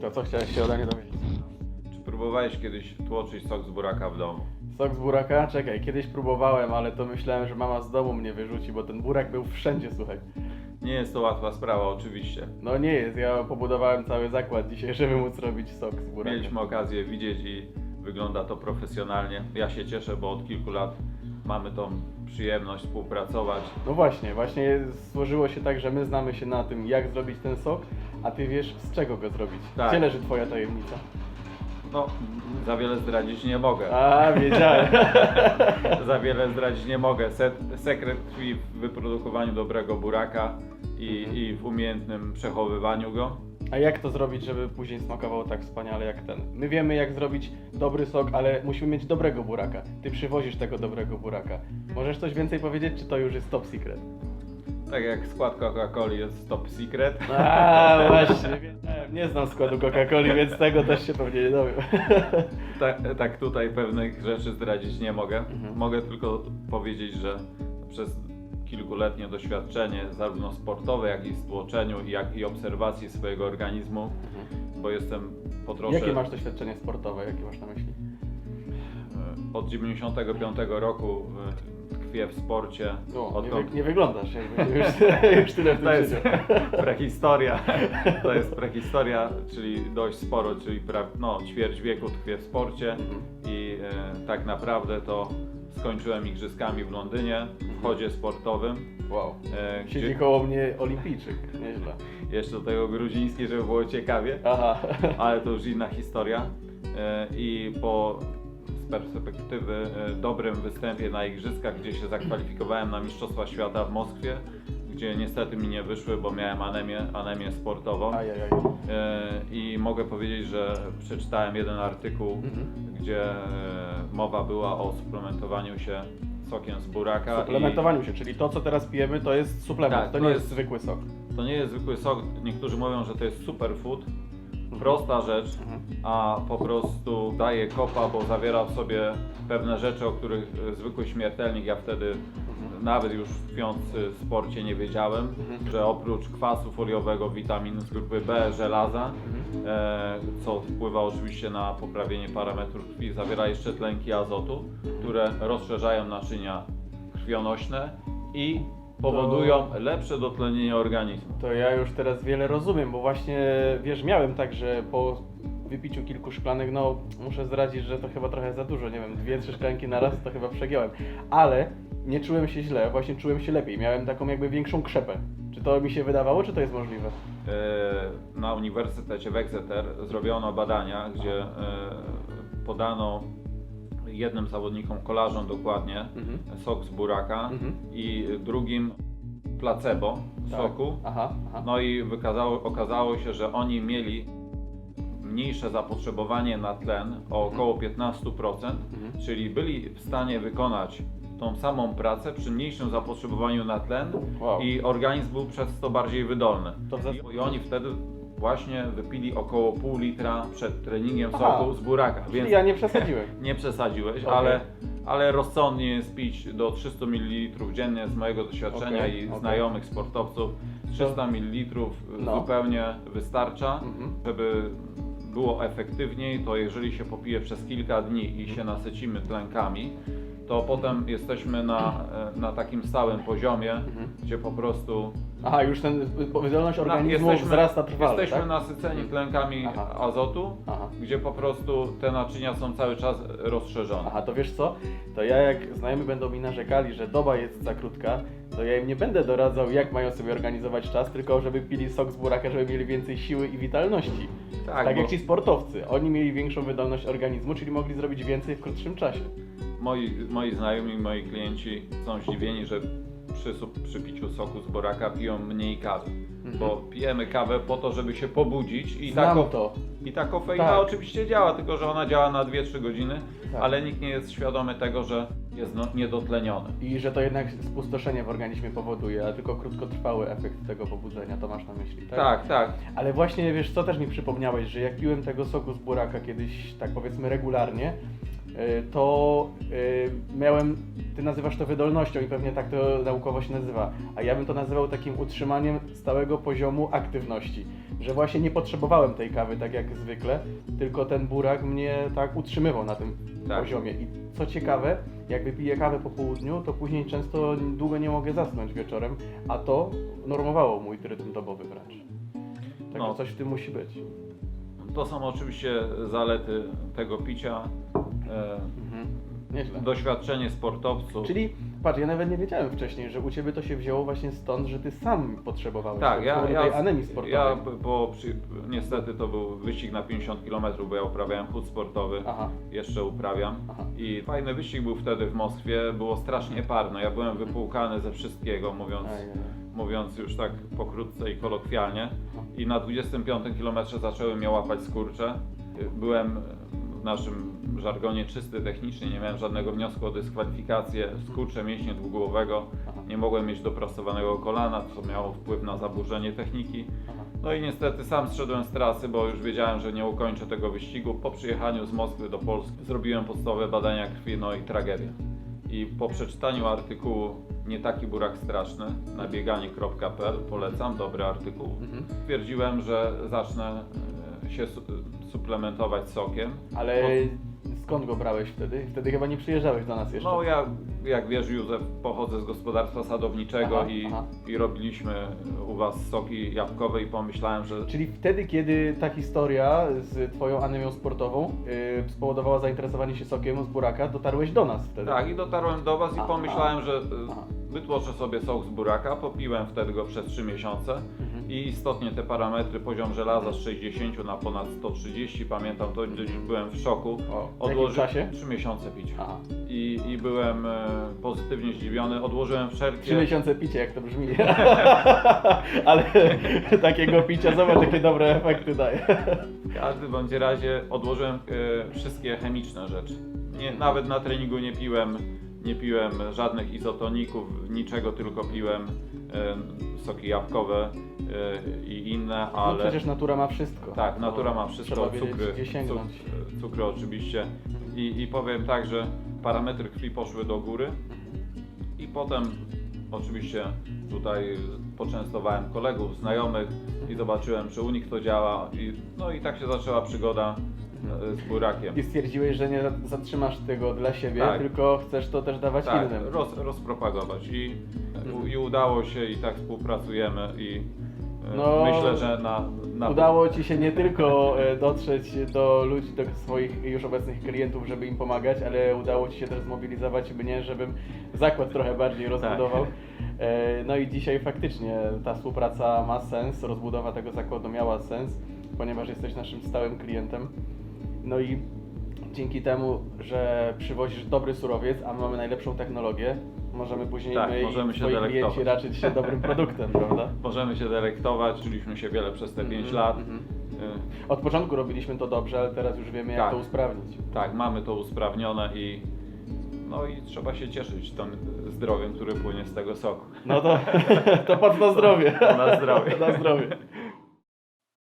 To co chciałeś się ode mnie dowiedzieć? Czy próbowałeś kiedyś tłoczyć sok z buraka w domu? Sok z buraka? Czekaj, kiedyś próbowałem, ale to myślałem, że mama z domu mnie wyrzuci, bo ten burak był wszędzie, słuchaj. Nie jest to łatwa sprawa, oczywiście. No nie jest, ja pobudowałem cały zakład dzisiaj, żeby móc robić sok z buraka. Mieliśmy okazję widzieć i wygląda to profesjonalnie. Ja się cieszę, bo od kilku lat mamy tą przyjemność współpracować. No właśnie, właśnie złożyło się tak, że my znamy się na tym, jak zrobić ten sok, a ty wiesz, z czego go zrobić. Tak. Gdzie leży twoja tajemnica? No, za wiele zdradzić nie mogę. A, wiedziałem. Za wiele zdradzić nie mogę. Se sekret tkwi w wyprodukowaniu dobrego buraka i, i w umiejętnym przechowywaniu go. A jak to zrobić, żeby później smakowało tak wspaniale jak ten? My wiemy, jak zrobić dobry sok, ale musimy mieć dobrego buraka. Ty przywozisz tego dobrego buraka. Możesz coś więcej powiedzieć, czy to już jest top secret? Tak jak skład Coca-Coli jest top secret. A, właśnie, wiedziałem. Nie znam składu Coca-Coli, więc tego też się pewnie nie dowiem. Tak, tak tutaj pewnych rzeczy zdradzić nie mogę. Mhm. Mogę tylko powiedzieć, że przez kilkuletnie doświadczenie, zarówno sportowe, jak i w tłoczeniu, jak i obserwacji swojego organizmu, bo jestem po trosze Jakie masz doświadczenie sportowe, jakie masz na myśli? e, od 95 roku e, tkwię w sporcie. O, nie, odkąd- wy, nie wyglądasz, jakby już, już tyle w tym To jest prehistoria. To jest prehistoria, czyli dość sporo, czyli pra, no, ćwierć wieku tkwię w sporcie Mhm. i e, tak naprawdę to skończyłem igrzyskami w Londynie w chodzie sportowym. Wow. E, Siedzi gdzie, koło mnie olimpijczyk, nieźle. jeszcze do tego gruziński, żeby było ciekawie, Aha. ale to już inna historia. E, I po z perspektywy e, dobrym występie na igrzyskach, gdzie się zakwalifikowałem na Mistrzostwa Świata w Moskwie, gdzie niestety mi nie wyszły, bo miałem anemię, anemię sportową. Ajajaj. E, I mogę powiedzieć, że przeczytałem jeden artykuł, Mhm. gdzie e, mowa była o suplementowaniu się sokiem z buraka. Suplementowaniu się, czyli to, co teraz pijemy, to jest suplement, Tak, to to nie jest- jest zwykły sok. I to nie jest zwykły sok. Niektórzy mówią, że to jest superfood. Prosta rzecz, Mhm. a po prostu daje kopa, bo zawiera w sobie pewne rzeczy, o których e, zwykły śmiertelnik, ja wtedy nawet już tkwiąc w sporcie nie wiedziałem, Mhm. że oprócz kwasu foliowego, witamin z grupy B, żelaza, Mhm. e, co wpływa oczywiście na poprawienie parametrów krwi, zawiera jeszcze tlenki azotu, które rozszerzają naczynia krwionośne i powodują lepsze dotlenienie organizmu. To ja już teraz wiele rozumiem, bo właśnie, wiesz, miałem tak, że po wypiciu kilku szklanek, no muszę zdradzić, że to chyba trochę za dużo, nie wiem, dwie, trzy szklanki na raz to chyba przegiąłem, ale nie czułem się źle, właśnie czułem się lepiej, miałem taką jakby większą krzepę. Czy to mi się wydawało, czy to jest możliwe? E, Na Uniwersytecie w Exeter zrobiono badania, gdzie e, podano jednym zawodnikom, kolarzom dokładnie, Mhm. sok z buraka Mhm. i drugim placebo Tak. soku. Aha, aha. No i wykazało, okazało się, że oni mieli mniejsze zapotrzebowanie na tlen o około 15%, Mhm. czyli byli w stanie wykonać tą samą pracę przy mniejszym zapotrzebowaniu na tlen Wow. i organizm był przez to bardziej wydolny. To w zas- I oni wtedy właśnie wypili około pół litra przed treningiem Aha. soku z buraka, więc ja nie przesadziłem. nie przesadziłeś, Okej. ale, ale rozsądnie jest pić do 300 ml dziennie z mojego doświadczenia Okej, i okej. znajomych sportowców. 300 ml No. zupełnie wystarcza, Mhm. żeby było efektywniej, to jeżeli się popije przez kilka dni i się nasycimy tlenkami, to potem jesteśmy na, e, na takim stałym poziomie, Mhm. gdzie po prostu Aha, już ten wydolność organizmu wzrasta trwale, jesteśmy tak? nasyceni tlenkami Aha. azotu, Aha. gdzie po prostu te naczynia są cały czas rozszerzone. Aha, to wiesz co? To ja jak znajomi będą mi narzekali, że doba jest za krótka, to ja im nie będę doradzał, jak mają sobie organizować czas, tylko żeby pili sok z buraka, żeby mieli więcej siły i witalności. Tak, Tak, bo jak ci sportowcy. Oni mieli większą wydolność organizmu, czyli mogli zrobić więcej w krótszym czasie. Moi, moi znajomi, moi klienci są zdziwieni, że przy, przy piciu soku z boraka piją mniej kawy. Mhm. Bo pijemy kawę po to, żeby się pobudzić i Znam ko- to. i ta kofeina Tak. oczywiście działa, tylko że ona działa na 2-3 godziny, Tak. ale nikt nie jest świadomy tego, że jest no, niedotleniony. I że to jednak spustoszenie w organizmie powoduje, a tylko krótkotrwały efekt tego pobudzenia, to masz na myśli, tak? Tak, tak. Ale właśnie wiesz, co też mi przypomniałeś, że jak piłem tego soku z buraka kiedyś, tak powiedzmy regularnie, to y, miałem, ty nazywasz to wydolnością i pewnie tak to naukowo się nazywa, a ja bym to nazywał takim utrzymaniem stałego poziomu aktywności, że właśnie nie potrzebowałem tej kawy tak jak zwykle, tylko ten burak mnie tak utrzymywał na tym Tak. poziomie i co ciekawe, jak wypiję kawę po południu, to później często długo nie mogę zasnąć wieczorem, a to normowało mój rytm dobowy wręcz. Także No. coś w tym musi być. To są oczywiście zalety tego picia. E, Mhm. Nieźle. doświadczenie sportowców. Czyli, patrz, ja nawet nie wiedziałem wcześniej, że u Ciebie to się wzięło właśnie stąd, że Ty sam potrzebowałeś Tak, ja, ja, tej anemii sportowej. ja bo przy, niestety to był wyścig na 50 km, bo ja uprawiałem chód sportowy, Aha. jeszcze uprawiam. Aha. I fajny wyścig był wtedy w Moskwie, było strasznie parno. Ja byłem wypłukany ze wszystkiego, mówiąc, Ajaj. mówiąc już tak pokrótce i kolokwialnie. I na 25 km zaczęły mnie łapać skurcze. Byłem w naszym żargonie czysty technicznie, nie miałem żadnego wniosku o dyskwalifikację, skurcze mięśnie dwugłowego, nie mogłem mieć dopracowanego kolana, co miało wpływ na zaburzenie techniki. No i niestety sam zszedłem z trasy, bo już wiedziałem, że nie ukończę tego wyścigu. Po przyjechaniu z Moskwy do Polski zrobiłem podstawowe badania krwi, no i tragedia. I po przeczytaniu artykułu Nie taki burak straszny na bieganie.pl, polecam, dobry artykuł, Mhm. stwierdziłem, że zacznę e, się su- suplementować sokiem. Ale skąd go brałeś wtedy? Wtedy chyba nie przyjeżdżałeś do nas jeszcze. No ja, jak wiesz Józef, pochodzę z gospodarstwa sadowniczego Aha, i, aha. i robiliśmy u Was soki jabłkowe i pomyślałem, że Czyli wtedy, kiedy ta historia z Twoją anemią sportową yy, spowodowała zainteresowanie się sokiem z buraka, dotarłeś do nas wtedy. Tak, i dotarłem do Was i Aha. pomyślałem, że Aha. y, wytłoczę sobie sok z buraka, popiłem wtedy go przez 3 miesiące Mhm. I istotnie te parametry, poziom żelaza z 60 na ponad 130, pamiętam to, gdzieś byłem w szoku. O, w jakim czasie? 3 miesiące picia. Aha. I, I byłem e, pozytywnie zdziwiony, odłożyłem wszelkie... Trzy miesiące picia, jak to brzmi. Ale takiego picia, zobacz jakie dobre efekty daje. W każdym bądź razie odłożyłem e, wszystkie chemiczne rzeczy. Nie, nawet na treningu nie piłem, nie piłem żadnych izotoników, niczego, tylko piłem e, soki jabłkowe e, i inne, No ale... przecież natura ma wszystko. Tak, natura No, ma wszystko, Trzeba wiedzieć, cukry, cuk- cukry oczywiście. I, I powiem tak, że parametry krwi poszły do góry i potem oczywiście tutaj poczęstowałem kolegów, znajomych i zobaczyłem, że u nich to działa. I, no i tak się zaczęła przygoda z burakiem. I stwierdziłeś, że nie zatrzymasz tego dla siebie, Tak. tylko chcesz to też dawać Tak, innym. roz, rozpropagować I, Mhm. i udało się i tak współpracujemy i e, No, myślę, że na, na Udało Ci się nie tylko e, dotrzeć do ludzi, do swoich już obecnych klientów, żeby im pomagać, ale udało Ci się też zmobilizować mnie, żebym zakład trochę bardziej rozbudował. E, No i dzisiaj faktycznie ta współpraca ma sens, rozbudowa tego zakładu miała sens, ponieważ jesteś naszym stałym klientem. No i dzięki temu, że przywozisz dobry surowiec, a mamy najlepszą technologię, możemy później Tak, my możemy i się Twoi klienci raczyć się dobrym produktem, prawda? Możemy się delektować, czuliśmy się wiele przez te 5 Mhm, lat. mhm. E, Od początku robiliśmy to dobrze, ale teraz już wiemy, jak Tak. to usprawnić. Tak, mamy to usprawnione i no i trzeba się cieszyć tym zdrowiem, który płynie z tego soku. No to, to pod na zdrowie. Na zdrowie. na zdrowie.